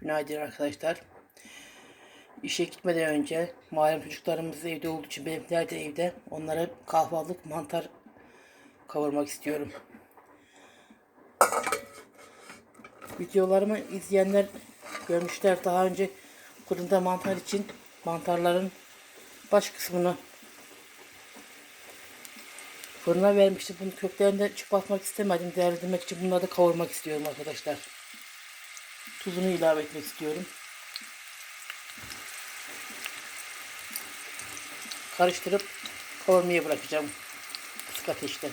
Günaydın arkadaşlar. İşe gitmeden önce malum çocuklarımız evde olduğu için benimkiler de evde. Onlara kahvaltılık mantar kavurmak istiyorum. Videolarımı izleyenler görmüşler daha önce fırında mantar için mantarların baş kısmını fırına vermiştim. Bunu köklerini de çıplatmak istemedim. Değerlendirmek için bunları da kavurmak istiyorum arkadaşlar. Tuzunu ilave etmek istiyorum. Karıştırıp kavurmaya bırakacağım. Kısık ateşte.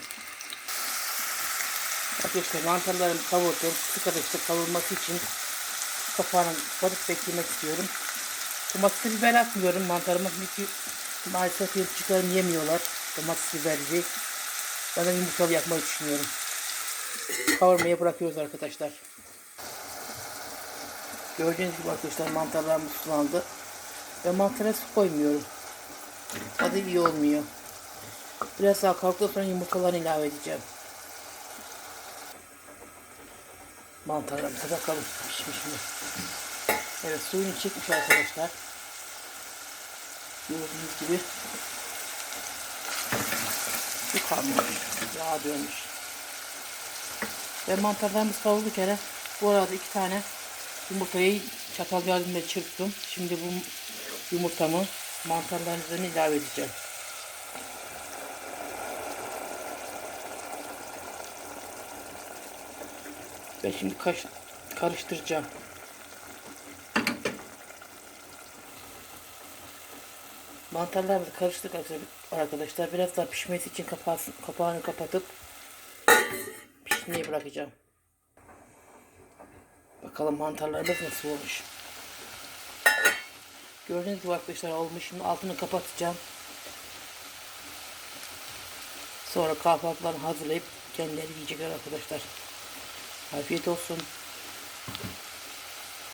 Arkadaşlar mantarlarımı kavurdum. Kısık ateşte kavurması için kapağını kapatıp beklemek istiyorum. Domatesli biber atmıyorum mantarıma çünkü maalesef yırtıcıklarım yemiyorlar. Domates biberli. Ben de yumurtalı yapmayı düşünüyorum. Kavurmaya bırakıyoruz arkadaşlar. Gördüğünüz gibi arkadaşlar mantarlarımız sulandı. Ben mantara su koymuyorum. Tadı iyi olmuyor. Biraz daha kalktıktan sonra yumurtalarını ilave edeceğim. Mantarlarımıza bakalım pişmiş mi? Evet suyunu çekmiş arkadaşlar. Gördüğünüz gibi su kalmış. Yağ dönmüş. Ve mantarlarımız kavruldu kere. Bu arada iki tane yumurtayı çatal yardımıyla çırptım. Şimdi bu yumurtamı mantarların üzerine ilave edeceğim. Ve şimdi karıştıracağım. Mantarlarımızı karıştırdık arkadaşlar. Biraz daha pişmesi için kapağını kapatıp pişmeye bırakacağım. Bakalım mantarlarımız nasıl olmuş. Gördüğünüz gibi arkadaşlar olmuş. Şimdi altını kapatacağım. Sonra kahvaltılarını hazırlayıp kendileri yiyecekler arkadaşlar. Afiyet olsun.